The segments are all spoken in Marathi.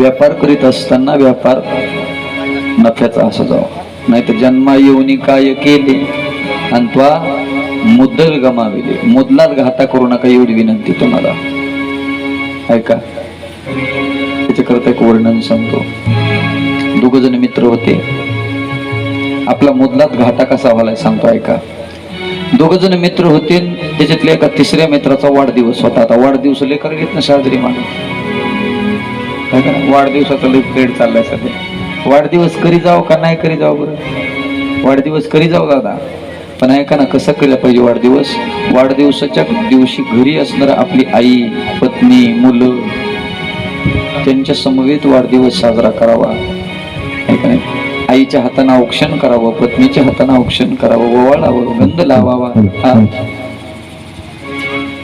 व्यापार करीत असताना व्यापार नफ्याचा असं जावा. नाहीतर जन्मा येऊन काय केले? आणि त्वा मुद्दल गमाविले. मुदलात घाता करू नका एवढी विनंती तुम्हाला. ऐका. त्याच्याकरता एक वर्णन सांगतो. दोघ जण मित्र होते. आपला मुदलात घाटा कसा व्हायला सांगतो ऐका. दोघ जण मित्र होते त्याच्यातल्या एका तिसऱ्या मित्राचा वाढदिवस होता. आता वाढदिवस लेकर घेत ना साजरी माणूस. वाढदिवसाचा लय पेड चाललाय सध्या. वाढदिवस करी जाव का नाही करी जाऊ बरं? वाढदिवस करी जाऊ दादा. पण ऐका ना कसं केलं पाहिजे वाढदिवस? वाढदिवसाच्या दिवशी घरी असणार आपली आई पत्नी मुलं त्यांच्या समवेत वाढदिवस साजरा करावा. आईच्या हातानं औक्षण करावं पत्नीच्या हातानं औक्षण करावं ओवाळावं गंध लावावा. हा.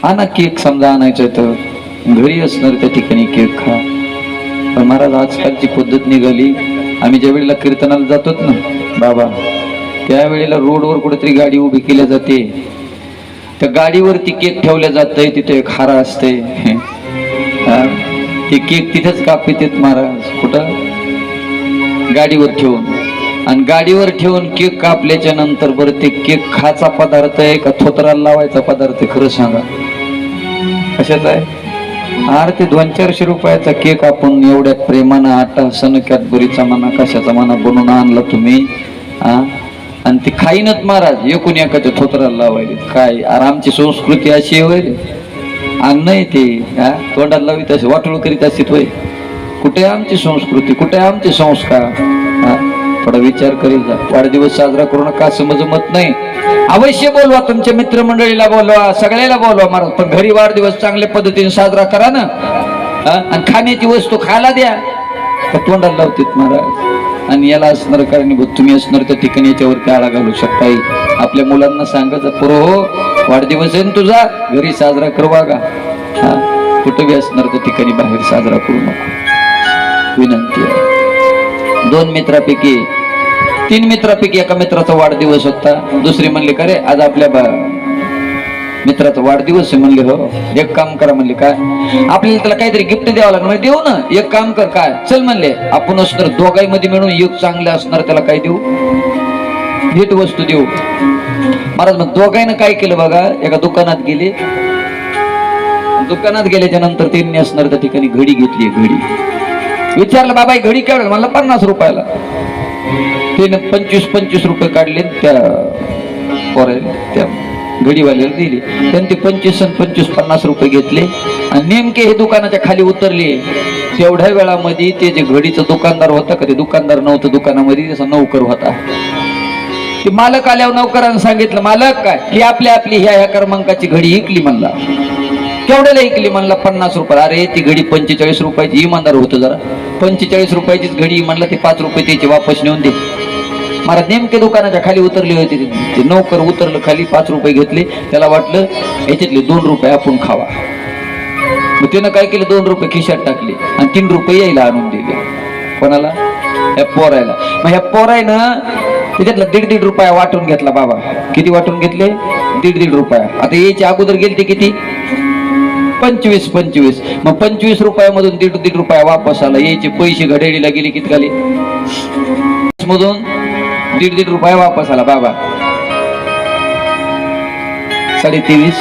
आणा केक समजा आणायचं तर. घरी असणार त्या ठिकाणी केक खा. पण महाराज आजकालची पद्धत निघाली. आम्ही ज्या वेळेला कीर्तनाला जातोत ना बाबा त्यावेळेला रोडवर कुठेतरी गाडी उभी केल्या जाते. त्या गाडीवरती केक ठेवल्या जातंय तिथे एक हारा असते ते केक तिथेच कापितेत महाराज कुठं? गाडीवर ठेवून. आणि गाडीवर ठेवून केक कापल्याच्या नंतर बरं ते केक खाचा पदार्थ आहे का थोतराला लावायचा पदार्थ खरं सांगा. कशाचा आहे? आर ते दोन चारशे रुपयाचा केक आपण एवढ्या प्रेमानं आटा सनक्यात बुरीचा मना कशाचा म्हणा बनवून आणला तुम्ही हा आणि ते खाईनच महाराज एकूण एकाच्या थोतराला लावायले. काय अरे आमची संस्कृती अशी होय रे. अन्न आहे ते हा तोंडाला लावित असे वाटोळ करीत असत होय. कुठे आहे आमची संस्कृती कुठे आहे आमचे संस्कार हा? थोडा विचार करीत जा. वाढदिवस साजरा करू नका समज मत नाही. अवश्य बोलवा तुमच्या मित्रमंडळीला बोलवा सगळ्याला बोलवा महाराज पण घरी वाढदिवस चांगल्या पद्धतीने साजरा करा ना. आणि खाण्याची वस्तू खायला द्या. तोंडाला लावतात महाराज? आणि याला असणार कारणीभूत. तुम्ही असणार त्या ठिकाणी याच्यावरती आळा घालू शकताय. आपल्या मुलांना सांगायचं पुरो हो वाढदिवस आहे ना तुझा. घरी साजरा करवा का? हा? कुठे असणार त्या ठिकाणी बाहेर साजरा करू नको. विनंती आहे. दोन मित्रापैकी तीन मित्रापैकी एका मित्राचा वाढदिवस होता. दुसरी म्हणले का रे आज आपल्या बा- मित्राचा वाढदिवस आहे म्हणले हो एक काम करा म्हणले काय? आपल्याला त्याला काहीतरी गिफ्ट द्यावं लागणार म्हणजे देऊ ना एक काम कर काय? चल म्हणले आपण असणार दोघांमध्ये मिळून युग चांगले असणार त्याला काय देऊ? भेट वस्तू देऊ. महाराज मग दोघांना काय केलं बघा? एका दुकानात गेले. दुकानात गेल्याच्यानंतर त्यांनी असणार त्या ठिकाणी घडी घेतली घडी. विचारलं बाबा ही घडी केवढ मला पन्नास रुपयाला. त्यानं पंचवीस पंचवीस रुपये काढले त्या पोराला त्या घडीवाल्याला दिले. त्यांनी ते पंचवीस आणि पंचवीस पन्नास रुपये घेतले आणि नेमके हे दुकानाच्या खाली उतरले. तेवढ्या वेळामध्ये ते जे घडीचं दुकानदार होता का ते दुकानदार नव्हतं दुकानामध्ये त्याचा नौकर होता. ते मालक आल्यावर नौकरानं सांगितलं मालक काय की आपल्या आपली ह्या ह्या क्रमांकाची घडी इकली म्हणला. केवढ्याला ऐकली म्हणला पन्नास रुपये? अरे ती घडी पंचेचाळीस रुपयाची. इमानदार होतं जरा. पंचेचाळीस रुपयाचीच घडी म्हणला ते पाच रुपये त्याची वापस नेऊन दे. मला नेमके दुकानाच्या खाली उतरले होते ते- नोकर उतरलं खाली पाच रुपये घेतले. त्याला वाटलं याच्यातले दोन रुपये आपण खावा. मग त्यानं काय केलं? दोन रुपये खिशात टाकले आणि तीन रुपये यायला आणून दिले. कोणाला? ह्या पोरायला. मग ह्या पोरायनं त्याच्यातला दीड दीड रुपया वाटून घेतला बाबा. किती वाटून घेतले? दीड दीड रुपया. आता याच्या अगोदर गेले ते किती? पंचवीस पंचवीस. मग पंचवीस रुपयामधून दीड दीड रुपया वापस आला. यायचे पैसे घड्याळीला गेले किती खाली मधून दीड दीड रुपया वापस आला. बाबा. साडे तेवीस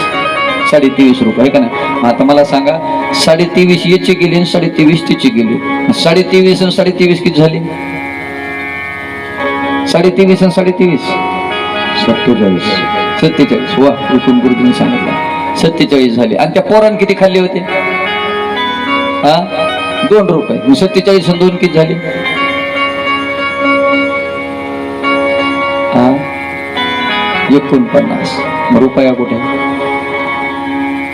साडे तेवीस रुपये का नाही? आता मला सांगा साडे तेवीस याचे गेले आणि साडे तेवीस तिचे गेले. साडे तेवीस आणि साडे तेवीस किती झाली? साडे तेवीस आणि साडे तेवीस सत्तेचाळीस. सत्तेचाळीस. वा एकूण गुरुजींनी सांगितलं. सत्तेचाळीस झाले. आणि त्या पोरान किती खाल्ले होते? हा? दोन रुपये. सत्तेचाळीस दोन किती झाले? हा? एकोणपन्नास. रुपया कुठे?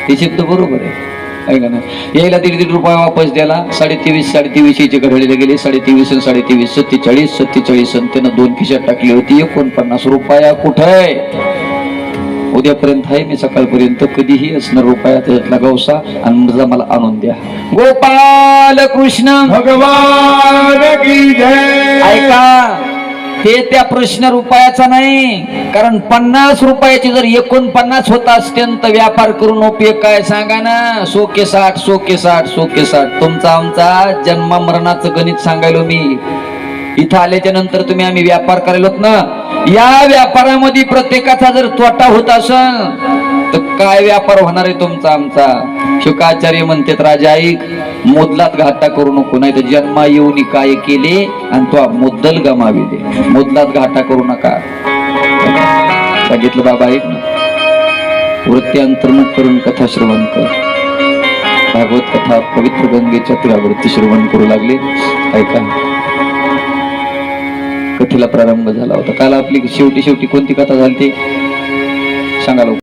ते शब्द बरोबर आहे. ऐका ना. यायला दीड दीड रुपया वापस द्याला साडेतेवीस साडेतेवीस याचे घड्याळीला गेले. साडेतेवीस आणि साडेतेवीस सत्तेचाळीस सत्तेचाळीस आणि त्यानं दोन खिशात टाकली होती. एकोणपन्नास रुपया कुठे? आहे उद्यापर्यंत आहे. मी सकाळपर्यंत कधीही असणार रुपया त्याच्यातला गवसा आणि मला आणून द्या. गोपाल कृष्ण. भगवान की जय. ऐका ते त्या प्रश्न रुपयाचा नाही. कारण पन्नास रुपयाची जर एकोणपन्नास होत असते तर व्यापार करून उपयोग काय सांगा ना? सोके साठ सोके साठ सोके साठ. तुमचा आमचा जन्म मरणाचं गणित सांगायलो मी. इथं आल्याच्यानंतर तुम्ही आम्ही व्यापार करायलोत ना? या व्यापारामध्ये प्रत्येकाचा जर तोटा होत असल तर काय व्यापार होणार आहे तुमचा आमचा? शुकाचार्य म्हणतात राजा ऐक मुदलात घाटा करू नको नाही तर जन्मा येऊन काय केले आणि तो मुद्दल गमाविले. मुदलात घाटा करू नका. सांगितलं बाबा ऐक ना. वृत्ती अंतर्मुख करून कथा श्रवण कर. भागवत कथा पवित्र गंगेच्या वृत्ती श्रवण करू लागले. ऐका. कथेला प्रारंभ झाला होता. काल आपली शेवटी शेवटी कोणती कथा झाली? ती सांगा लोक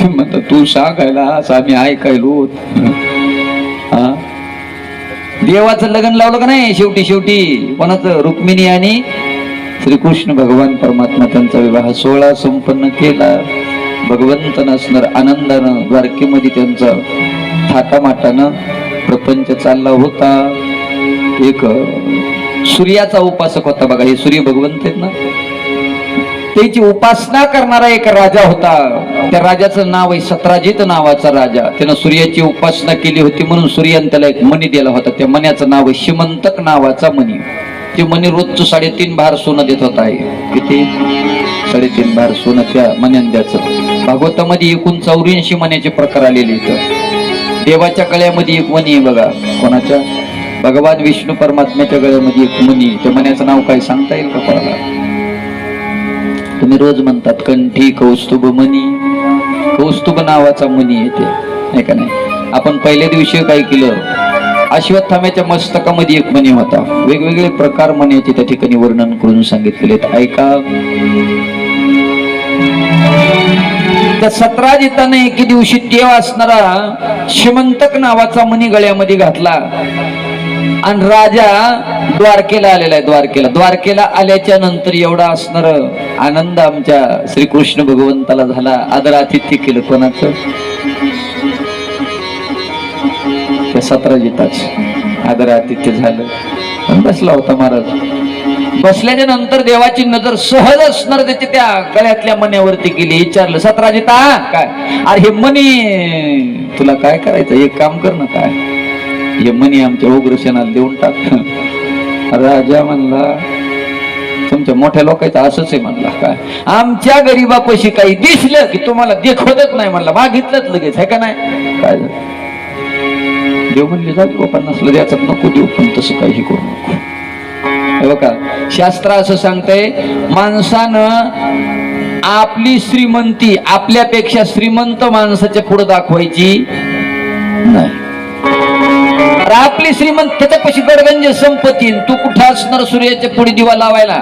तू म्हणता तू सांगायला असं आम्ही ऐकायलो हा? देवाचं लग्न लावलं का नाही शेवटी शेवटी? कोणाचं? रुक्मिणी आणि श्रीकृष्ण भगवान परमात्मा त्यांचा विवाह सोहळा संपन्न केला. भगवंत नसणार आनंदानं द्वारकेमध्ये त्यांचा थाटामाटानं प्रपंच चालला होता. एक सूर्याचा उपासक होता बघा हे सूर्य भगवंत आहेत ना? त्याची उपासना करणारा एक राजा होता. त्या राजाचं नाव आहे सत्राजित नावाचा राजा. त्यानं सूर्याची उपासना केली होती म्हणून सूर्याने त्याला एक मणी दिला होता. त्या मण्याचं नाव आहे शिमंतक नावाचा मणी. ते मणी रोजचं साडेतीन भार सोनं देत होता. आहे किती? साडेतीन भार सोनं त्या मण्यान द्याचं भागवतामध्ये एकूण चौऱ्याऐंशी मण्याचे प्रकार आलेले इथं देवाच्या कळ्यामध्ये एक मणी आहे बघा. कोणाच्या? भगवान विष्णू परमात्म्याच्या गळ्यामध्ये एक मुनी त्या मण्याचं नाव काय सांगता येईल का कोणाला? तुम्ही रोज म्हणतात कंठी कौस्तुभ मुनी कौस्तुभ नावाचा मुनी येते. नाही का नाही? आपण पहिल्या दिवशी काय केलं? अश्वत्थाम्याच्या मस्तकामध्ये एक मणी होता. वेगवेगळे प्रकार मण्याचे त्या ठिकाणी वर्णन करून सांगितलेले ऐका. त्या सतरा जिताने एके दिवशी देव असणारा श्रीमंतक नावाचा मणी गळ्यामध्ये घातला. आणि राजा द्वारकेला आलेला आहे द्वारकेला. द्वारकेला आल्याच्यानंतर एवढा असणार आनंद आमच्या श्रीकृष्ण भगवंताला झाला. आदरातिथ्य केलं कोणाचं? त्या आदर आतिथ्य आदरातिथ्य झालं. बसला होता महाराज. बसल्याच्या नंतर देवाची नजर सहज असणार त्याची त्या गळ्यातल्या मण्यावरती गेली. विचारलं सतराजिता काय? अरे हे मनी तुला काय करायचं? एक काम कर ना काय? हे मनी आमच्या उग्रसेनाला देऊन टाक. राजा म्हणला तुमच्या मोठ्या लोकांचं असंच आहे म्हणला काय? आमच्या गरीबापाशी काही दिसलं की तुम्हाला देखवतच नाही म्हणला मागितलंच लगेच आहे का नाही? काय देव म्हणले जाऊ बाबा नसलं द्याचं नको देऊ पण तसं काही करू नको. का बघा शास्त्र असं सांगतंय माणसानं आपली श्रीमंती आपल्यापेक्षा श्रीमंत माणसाच्या पुढे दाखवायची नाही. अरे आपली श्रीमंत त्याच्यापाशी गडगंज संपत्ती तू कुठं असणार सूर्याच्या पुढे दिवा लावायला?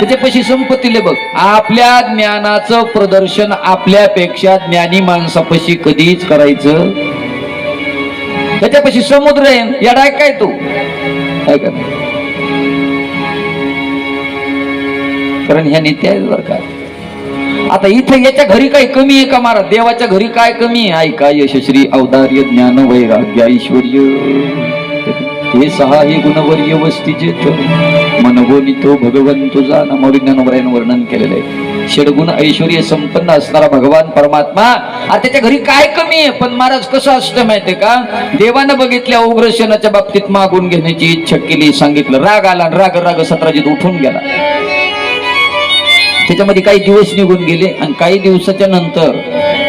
त्याच्यापाशी संपत्ती बघ. आपल्या ज्ञानाचं प्रदर्शन आपल्यापेक्षा ज्ञानी माणसापाशी कधीच करायचं? त्याच्यापाशी समुद्र आहे याडाय काय तू? काय कर कारण ह्या नेत्या आहेत बरं का. आता इथे याच्या घरी काही कमी आहे का महाराज? देवाच्या घरी काय कमी आहे? ऐका यशश्री अवतार्य ज्ञान वैराग्य ऐश्वर्य. हे सहा हे गुणवर्य वस्तीचे मनगोनी तो भगवंतो जा नमोविज्ञान वर्णन केलेलं आहे. षडगुण ऐश्वर्य संपन्न असणारा भगवान परमात्मा. आता त्याच्या घरी काय कमी आहे? पण महाराज कसं असतं माहितीये का? देवानं बघितल्या उग्रसेनाच्या बाबतीत मागून घेण्याची इच्छा केली सांगितलं राग आला आणि राग राग सत्राजीत उठून गेला. त्याच्यामध्ये काही दिवस निघून गेले आणि काही दिवसाच्या नंतर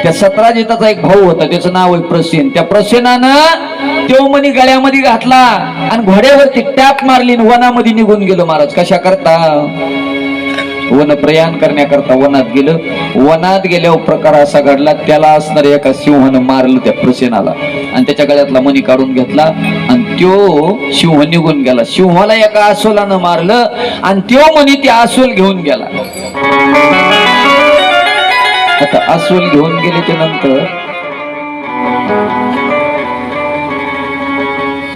त्या सतराजिताचा एक भाऊ होता त्याचं नाव आहे प्रसेन. त्या प्रसेनानं तो मणी गळ्यामध्ये घातला आणि घोड्यावरती टॅप मारली आणि वनामध्ये निघून गेलो महाराज. कशा करता? वन प्रयाण करण्याकरता वनात गेलं. वनात गेल्यावर प्रकार असा घडला त्याला असणाऱ्या एका सिंहानं मारलं त्या प्रसेनाला. आणि त्याच्या गळ्यातला मणी काढून घेतला आणि त्यो सिंह निघून गेला. सिंहाला एका आसोलानं मारलं आणि त्यो म्हणे ते आसोल घेऊन गेला. आता अस्वल घेऊन गेल्याच्यानंतर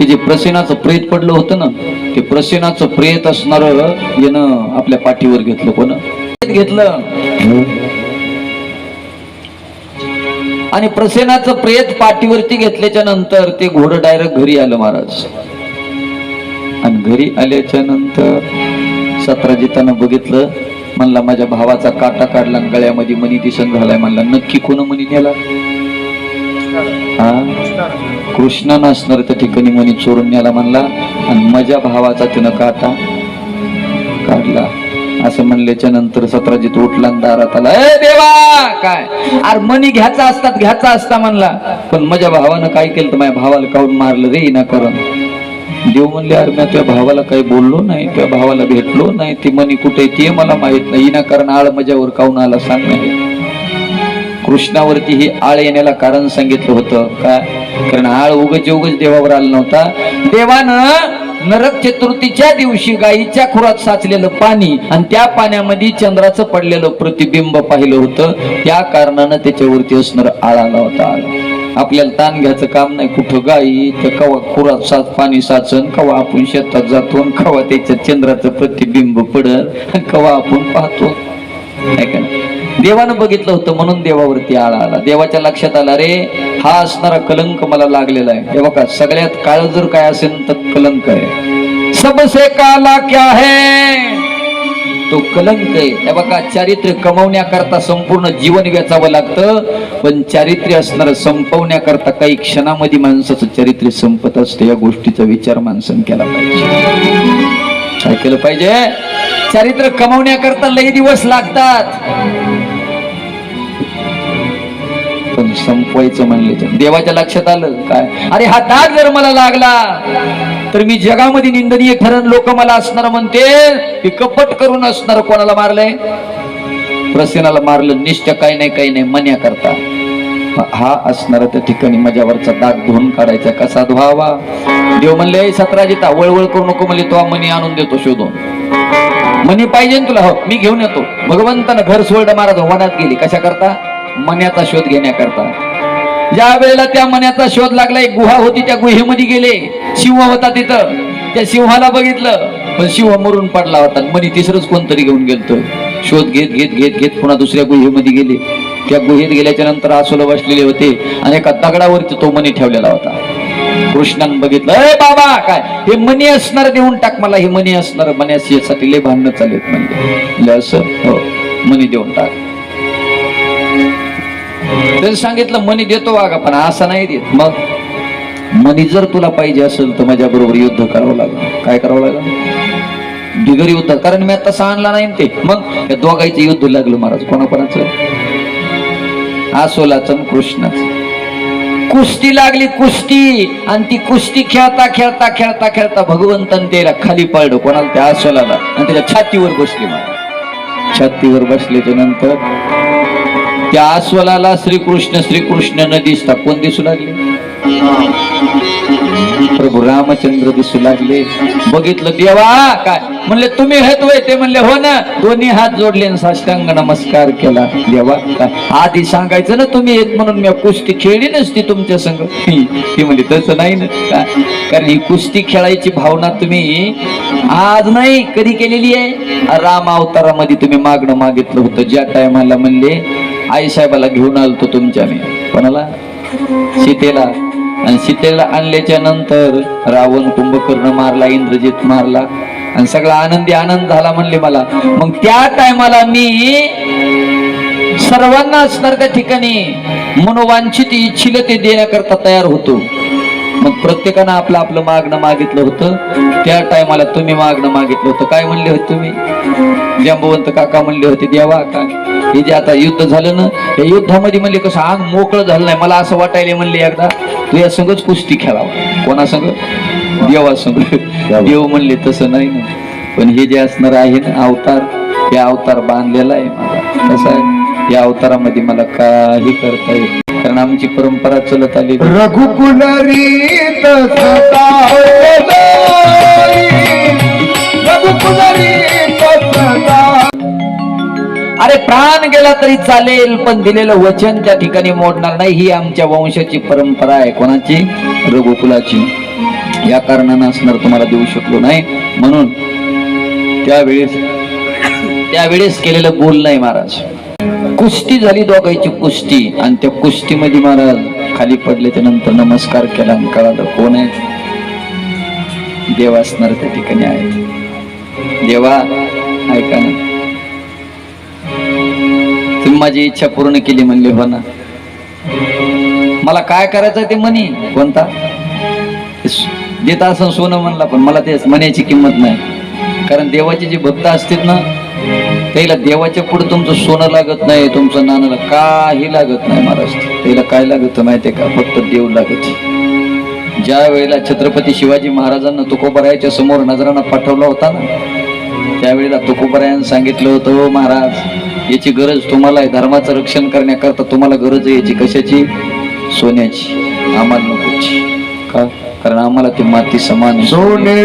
हे जे प्रसेनाचं प्रेत पडलं होतं ना ते प्रसेनाचं प्रेत असणार यानं आपल्या पाठीवर घेतलं कोण? घेतलं. आणि प्रसेनाचं प्रेत पाठीवरती घेतल्याच्या नंतर ते घोडं डायरेक्ट घरी आलं महाराज. आणि घरी आल्याच्यानंतर सतराजितानं बघितलं म्हणला माझ्या भावाचा काटा काढला गळ्यामध्ये मनी दिसन झालाय म्हणला नक्की कोण मनी नेला? हा? कृष्णानं असणार त्या ठिकाणी मनी चोरून नेला म्हणला. आणि माझ्या भावाचा तिनं काटा काढला. असं म्हणल्याच्या नंतर सतराजीत उठला दारात आला ए देवा काय? अरे मनी घ्यायचा असतात घ्यायचा असता म्हणला. पण माझ्या भावानं काय केलं तर माझ्या भावाला काढून मारलं रे ना करण देव म्हणले अरे मी तुझ्या भावाला काही बोललो नाही तुझ्या भावाला भेटलो नाही. ती मनी कुठे ते मला माहीत नाही. ना कारण आळ माझ्यावर काऊन आला सांग नाही कृष्णावरती ही आळ येण्याला कारण सांगितलं होतं. काय कारण आळ उगच उगच देवावर आला नव्हता. देवानं नरक चतुर्थीच्या दिवशी गायीच्या खुरात साचलेलं पाणी आणि त्या पाण्यामध्ये चंद्राचं पडलेलं प्रतिबिंब पाहिलं होतं. त्या कारणानं त्याच्यावरती असणार आळ आला होता. आपल्याला ताण घ्यायचं काम नाही. कुठं गाई तर कवा खुरात साच पाणी साचन कवा आपण शेतात जातो कवा त्याच्या चंद्राचं प्रतिबिंब पडल आणि कवा आपण पाहतो. नाही का? देवानं बघितलं होतं म्हणून देवावरती आळा आला. देवाच्या लक्षात आला रे हा असणारा कलंक मला लागलेला आहे. हे बघा सगळ्यात काळ जर काय असेल तर कलंक आहे. सबसे काला क्या है? तो कलंक आहे. हे बघा चारित्र्य कमवण्याकरता संपूर्ण जीवन वेचावं लागतं पण चारित्र्य असणारं संपवण्याकरता काही क्षणामध्ये माणसाचं चारित्र्य संपत असतं या गोष्टीचा विचार माणसानं केला पाहिजे. काय केलं पाहिजे? चारित्र्य कमवण्याकरता लई दिवस लागतात. पण संपवायचं म्हणले तर. देवाच्या लक्षात आलं काय? अरे हा दाग जर मला लागला तर मी जगामध्ये निंदनीय ठरण लोक मला असणार म्हणते. की कपट करून असणार कोणाला मारलंय? प्रसेनाला मारलं निष्ठ काही नाही काही नाही मन्या करता. हा असणारा त्या ठिकाणी माझ्यावरचा दाग धुवून काढायचा कसा धुवावा? देव म्हणले सतराजिता वळवळ करू नको म्हणले तो मनी आणून देतो शोधून. मनी पाहिजे तुला? हो मी घेऊन येतो. भगवंतानं घर सोल्ड महाराज वनात गेली. कशा करता मन्याचा शोध घेण्याकरता. ज्या वेळेला त्या मन्याचा शोध लागला एक गुहा होती त्या गुहेमध्ये गेले. सिंह होता तिथं. त्या सिंहाला बघितलं पण सिंह मरून पडला होता. मनी तिसरंच कोणतरी घेऊन गेलतो. शोध घेत घेत घेत घेत पुन्हा दुसऱ्या गुहेमध्ये गेले. त्या गुहेत गेल्याच्यानंतर आसोला बसलेले होते आणि एका दगडावरती तो मनी ठेवलेला होता. कृष्णानं बघितलं अरे बाबा काय? हे मनी असणार देऊन टाक मला हे मनी असणार. मन्यासाठी लय भांडणं चालेल म्हणजे असं? हो मनी देऊन टाक. त्यानं सांगितलं मनी देतो वागा पण असं नाही देत. मग मनी जर तुला पाहिजे असेल तर माझ्या बरोबर युद्ध करावं लागलं. काय करावं लागलं? बिगर युद्ध. कारण मी आता आणला नाही ते. मग दोघायचं युद्ध लागलं महाराज. कोणाकोणाचं? आसोलाचं आणि कृष्णाचं. कुस्ती लागली कुस्ती. आणि ती कुस्ती खेळता खेळता खेळता खेळता भगवंतन त्याला खाली पडलं. कोणाला? त्या आसोलाला. आणि त्याच्या छातीवर बसली मला छातीवर बसल्याच्या नंतर त्या अस्वलाला श्रीकृष्ण श्रीकृष्ण न दिसता कोण दिसू लागले? प्रभू रामचंद्र दिसू लागले. बघितलं देवा काय? म्हणले तुम्ही हेत होय ते म्हणले हो ना. दोन्ही हात जोडले साष्टांग नमस्कार केला. देवा आधी सांगायचं ना तुम्ही येत म्हणून मी कुस्ती खेळली नसती तुमच्या संग. ती म्हणली तसं नाही ना. कारण ही कुस्ती खेळायची भावना तुम्ही आज नाही कधी केलेली आहे? राम अवतारामध्ये तुम्ही मागणं मागितलं होतं. ज्या टायमाला म्हणले आई साहेबाला घेऊन आलतो तुमच्या मी. कोणाला? सीतेला. आणि सीतेला आणल्याच्या नंतर रावण कुंभकर्ण मारला इंद्रजित मारला आणि सगळा आनंदी आनंद झाला म्हणले मला. मग त्या टायमाला मी सर्वांना असणार त्या ठिकाणी मनोवांछित इच्छिल ते देण्याकरता तयार होतो. मग प्रत्येकानं आपलं आपलं मागणं मागितलं होतं. त्या टायमाला तुम्ही मागणं मागितलं होतं. काय म्हणले होते तुम्ही? जंबवंत काका म्हणले होते देवा का हे जे आता युद्ध झालं ना या युद्धामध्ये म्हणले कसं अंग मोकळं झालं नाही. मला असं वाटायला म्हणले एकदा तू या संगच कुस्ती खेळावं. कोणा संग? देवा संग. देव. म्हणले तसं नाही ना. पण हे जे असणार आहे ना अवतार हे अवतार बांधलेला आहे माझा. कसं आहे? या अवतारामध्ये मला काही करता येत कारण आमची परंपरा चलत आली रघुकुल अरे प्राण गेला तरी चालेल पण दिलेलं वचन त्या ठिकाणी मोडणार नाही ही आमच्या वंशाची परंपरा आहे. कोणाची? रघुकुलाची. या कारणानं असणार तुम्हाला देऊ शकलो नाही. म्हणून त्यावेळेस त्यावेळेस केलेलं बोल नाही महाराज. कुस्ती झाली दोघांची कुस्ती आणि त्या कुस्तीमध्ये महाराज खाली पडल्याच्या नंतर नमस्कार केला आणि कळालं कोण आहे? देव असणार त्या ठिकाणी आहे. देवा ऐका ना. तुम्ही माझी इच्छा पूर्ण केली म्हणले हो ना. मला काय करायचं ते म्हणी. कोणता? देता असं सोनं म्हणला पण मला ते मनीची किंमत नाही. कारण देवाचे जे भक्त असतील ना त्याला देवाच्या पुढे तुमचं सोनं लागत नाही तुमचं नानाला काही लागत नाही महाराज. त्याला काय लागत माहितीये का? फक्त देव लागत. ज्या वेळेला छत्रपती शिवाजी महाराजांना तुकोबरायाच्या समोर नजरांना पाठवला होता ना त्यावेळेला तुकोबरायानं सांगितलं होतं हो महाराज याची गरज तुम्हाला आहे. धर्माचं रक्षण करण्याकरता तुम्हाला गरज आहे याची. कशाची? सोन्याची. आम्हाला नकोची का? कारण आम्हाला ती माती समान. सोने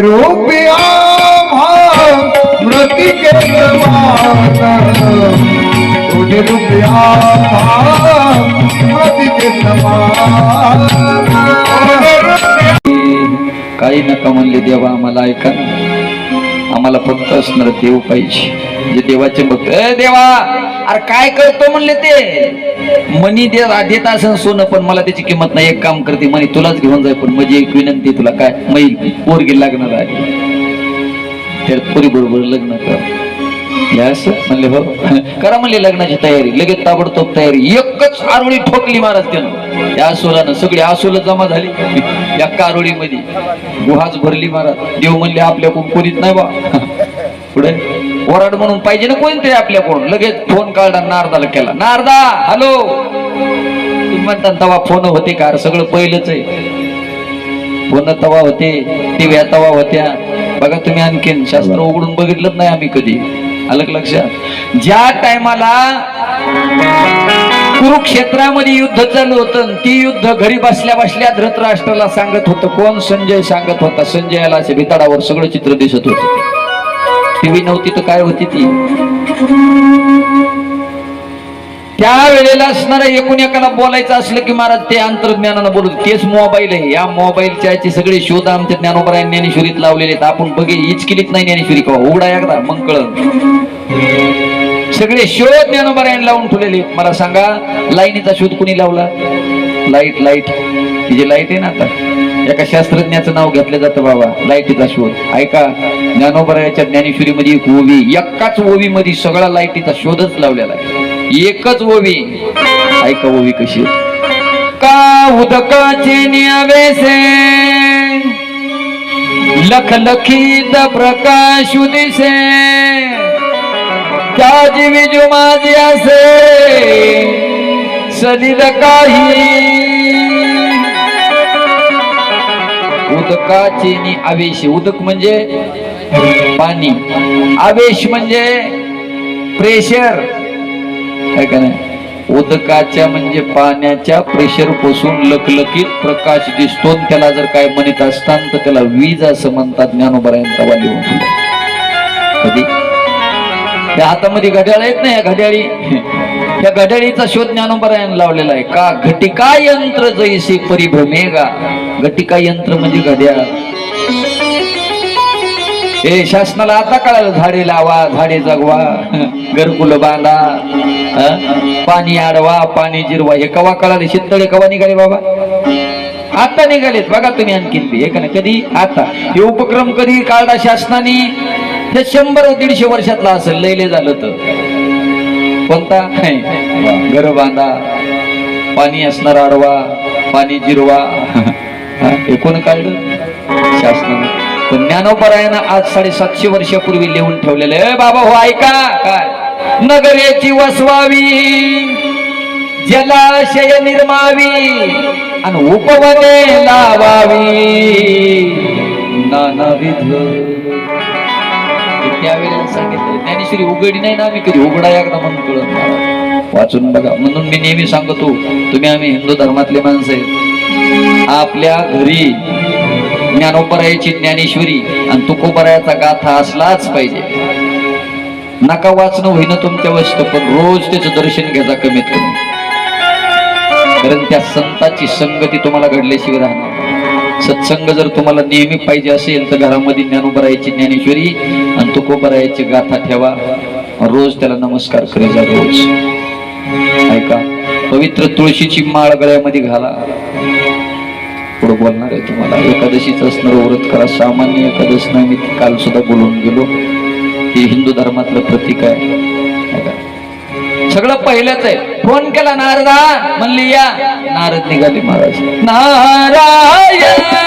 काही नका म्हणले देवा आम्हाला ऐका आम्हाला फक्त असणार देव पाहिजे. जे देवाचे भक्त. ए देवा! अरे काय करतो म्हणले ते? मनी दे देत असं सोनं पण मला त्याची किंमत नाही. एक काम करते मनी तुलाच घेऊन जाय पण माझी एक विनंती तुला. काय? मैल पोरगी लागणार आहे त्यात पोरी बरोबर लग्न कर. हे म्हणले हो. करा म्हणले लग्नाची तयारी. लगेच ताबडतोब तयारी. एकच आरोळी ठोकली महाराज त्यानं. या आसोलानं सगळी आसोला जमा झाली. या कारोळीमध्ये गुहाच भरली महाराज. देव म्हणले आपल्या कोणीच नाही बा. पुढे वराड म्हणून पाहिजे ना कोणतरी आपल्याकडून लगेच फोन काढला नारदाला केला. नारदा हॅलो म्हणतात म्हणता तवा फोन होते का? सगळं पहिलंच आहे. फोन तवा होते टीव्या तवा होत्या. बघा तुम्ही आणखीन शास्त्र उघडून बघितलं नाही आम्ही कधी. अलग लक्षात? ज्या टायमाला कुरुक्षेत्रामध्ये युद्ध चालू होतं ती युद्ध घरी बसल्या बसल्या धृतराष्ट्राला सांगत होतं कोण संजय सांगत होता? संजयाला असे भिताडावर सगळं चित्र दिसत होते. टीव्ही नव्हती तर काय होती ती? त्या वेळेला असणाऱ्या एकूण एकाला बोलायचं असलं की महाराज ते अंतर्ज्ञानानं बोलू तेच मोबाईल आहे. या मोबाईलच्या याचे सगळे शोध आमच्या ज्ञानोबरा ज्ञानेश्वरीत लावलेले आहेत. आपण बघे हीच केलीच नाही ज्ञानेश्वरी का उघडा एकदा मग कळलं सगळे शोध ज्ञानोबरा लावून ठेवलेले. मला सांगा लाईनीचा शोध कुणी लावला? Light light. ही जी लाइट आहे ना आता एका शास्त्रज्ञाचं नाव घेतलं जातं बाबा लाईटीचा शोध. ऐका ज्ञानोबरायाच्या ज्ञानेश्वरीमध्ये एक ओवी एकाच ओवी मध्ये सगळा लाईटीचा शोधच लावलेला आहे. एकच ओवी. ऐका ओवी कशी का उदकाचे न्यावेसे लख लखीत प्रकाश दिसे त्या जीवी जो असे. सलिल काही. उदकाची नि आवेश. उदक म्हणजे पाणी. आवेश म्हणजे प्रेशर काय का नाही? उदकाच्या म्हणजे पाण्याच्या प्रेशरपासून लखलखीत प्रकाश दिसतो. त्याला जर काय म्हणत असताना तर त्याला वीज असं म्हणतात ज्ञानोबरायंत तवा कधी? त्या हातामध्ये घड्याळ आहेत ना या घड्याळी? त्या घड्याळीचा शोध ज्ञानोबरायन लावलेला आहे. का? घटिका यंत्र जैसे परिभ्रमेगा घटिका यंत्र म्हणजे घड्याळ. हे शासनाला आता कळालं झाडे लावा झाडे जगवा घरकुल बांधा पाणी आडवा पाणी जिरवा. हे कवा कळाले? शेततळे कवा निघाले बाबा? आता निघालेत. बघा तुम्ही आणखीन बी. हे का कधी? आता. हे उपक्रम कधी काढला शासनाने? हे शंभर दीडशे वर्षातला असेल लैले झालं तर कोणता? घर बांधा पाणी असणार आडवा पाणी जिरवा. हं? हे कोण काढलं शासनाने. पण ज्ञानोपरायणा आज साडेसातशे वर्षापूर्वी लिहून ठेवलेलं आहे. बाबा हो ऐका. काय? नगरेची वसवावी जलाशय निर्मावी आणि उपवने लावावी. नानाविध त्यावेळेला सांगितलं ज्ञानेश्वरी उघडी नाही ना आम्ही कधी उघडा एकदा म्हणून कळत वाचून बघा. म्हणून मी नेहमी सांगतो तुम्ही आम्ही हिंदू धर्मातले माणसं आहेत. आपल्या घरी ज्ञानोपरायाची ज्ञानेश्वरी आणि तुकोबरायाचा गाथा असलाच पाहिजे. नका वाचणं होईन तुमच्या वस्त पण रोज त्याचं दर्शन घ्यायचा कमीत कमी. कारण त्या संताची संगती तुम्हाला घडल्याशिवाय राहणार सत्संग जर तुम्हाला नेहमी पाहिजे असेल तर घरामध्ये ज्ञानोबरायाची ज्ञानेश्वरी तुकोबरायाची गाथा ठेवा. रोज त्याला नमस्कार करा रोज. ऐका पवित्र तुळशीची माळ गळ्यामध्ये घाला. पुढे बोलणार आहे तुम्हाला एकादशीच असणार व्रत करा. सामान्य एकादश नाही मी काल सुद्धा बोलून गेलो. हे हिंदू धर्मातलं प्रतीक आहे. सगळं पहिल्याच आहे. फोन केला नारदा. म्हणली या. नारद निघाले महाराज. नारायण.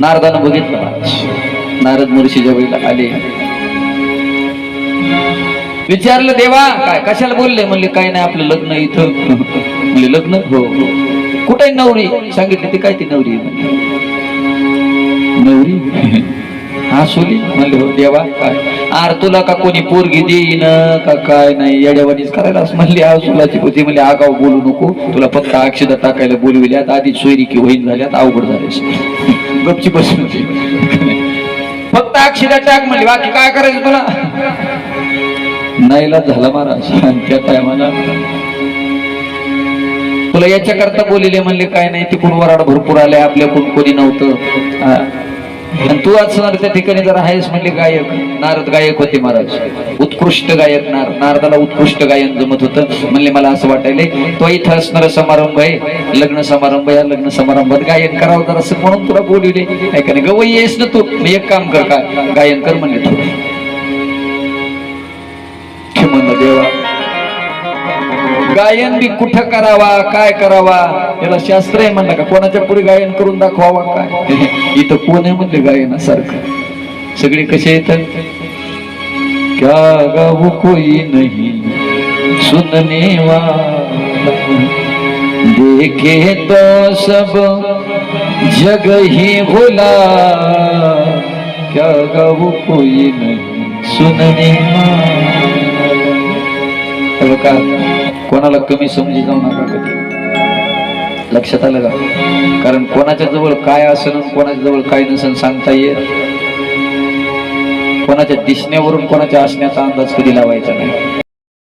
नारदानं बघितलं नारद महर्षीच्या जवळीला आले. विचारलं देवा काय कशाला बोलले? म्हणले काय नाही आपलं लग्न इथं. म्हणले लग्न? हो हो. कुठे नवरी? सांगितली ती काय ती नवरी नवरी? हा सोली. म्हणले हो देवा काय? आर तुला का कोणी पोरगी देईन का काय नाही? येड्यावानीच करायला असं म्हणली हा सुलाची होती म्हणले आगाव बोलू नको. तुला फक्त अक्षदा टाकायला बोलविल्यात. आधी सोयरी की होईन झाल्यात अवघड झालेस गपची बसून होती फक्त अक्षदा टाक म्हणली बाकी काय करायचं तुला? नाहीला झाला महाराज आणि त्या टायमाला. तुला याच्याकरता बोलिले म्हणले काय नाही तिकडून वराड भरपूर आले आपल्याकडून कोणी नव्हतं. आणि तू असणार त्या ठिकाणी जर आहेस म्हणले गायक. नारद गायक होते महाराज. उत्कृष्ट गायक नार नारदाला उत्कृष्ट गायन जमत होतं. म्हणले मला असं वाटायले तो इथं असणारा समारंभ आहे. लग्न समारंभ या लग्न समारंभात गायन करावं जर असं म्हणून तुला बोलविले. ऐका नाही गवई येस ना तू. मी एक काम कर का गायन कर म्हणले तू. देवा. गायन बी कुठं करावा काय करावा याला शास्त्र आहे म्हणलं का? कोणाच्या पुढे गायन करून दाखवावा काय? इथं कोण आहे म्हणले गायनासारखं? सगळे कसे येतात? क्या गाऊ कोई नहीं सुनने वाला. देखे तो सब जग ही भुला. क्या गाऊ कोई नहीं सुनने वाला. कोणाला कमी समजी जाऊ नका कधी. लक्षात आलं का? कारण कोणाच्या जवळ काय असेल कोणाच्या जवळ काय नसेल सांगता येत. कोणाच्या दिसण्यावरून कोणाच्या असण्याचा अंदाज कधी लावायचा नाही.